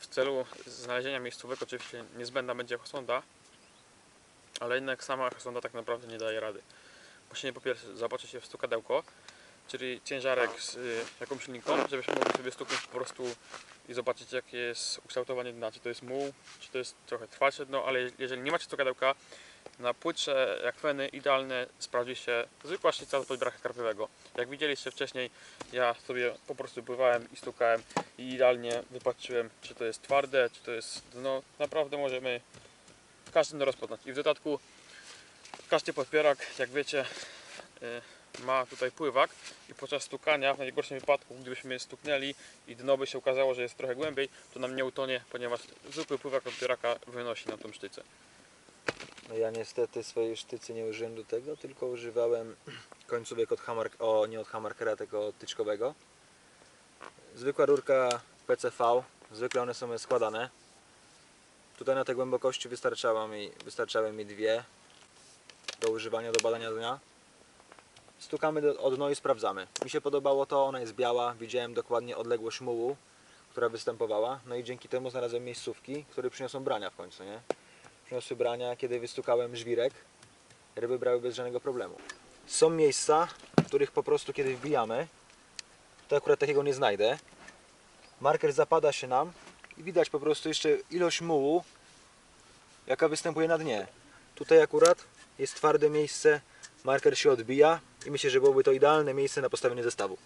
w celu znalezienia miejscówek oczywiście niezbędna będzie echosonda, ale jednak sama echosonda tak naprawdę nie daje rady. Musimy po pierwsze zaopatrzyć się w stukadełko, czyli ciężarek z y, jakąś linką, żebyśmy mogli sobie stuknąć po prostu i zobaczyć jakie jest ukształtowanie dna, czy to jest muł, czy to jest trochę trwalsze dno, ale je- jeżeli nie macie stukadełka, na płytsze jak feny idealne sprawdzi się zwykła szlica z podbracha karpiowego. Jak widzieliście wcześniej, ja sobie po prostu pływałem i stukałem i idealnie wypatrzyłem, czy to jest twarde, czy to jest dno. Naprawdę możemy każdy rozpoznać. I w dodatku każdy podpierak, jak wiecie, y, ma tutaj pływak i podczas stukania, w najgorszym wypadku, gdybyśmy stuknęli i dno by się okazało, że jest trochę głębiej, to nam nie utonie, ponieważ zwykły pływak podpieraka wynosi nam tą sztycę. No ja niestety swojej sztycy nie użyłem do tego, tylko używałem końcówek od hammer, o nie od hammerkera, tylko od tyczkowego. Zwykła rurka PCV, zwykle one są składane. Tutaj na tej głębokości wystarczało mi, wystarczały mi dwie do używania, do badania dnia. Stukamy do, o dno i sprawdzamy. Mi się podobało to, ona jest biała, widziałem dokładnie odległość mułu, która występowała. No i dzięki temu znalazłem miejscówki, które przyniosą brania w końcu, nie? przyniosły brania, kiedy wystukałem żwirek, ryby brały bez żadnego problemu. Są miejsca, w których po prostu kiedy wbijamy, to akurat takiego nie znajdę. Marker zapada się nam i widać po prostu jeszcze ilość mułu, jaka występuje na dnie. Tutaj akurat jest twarde miejsce, marker się odbija i myślę, że byłoby to idealne miejsce na postawienie zestawu.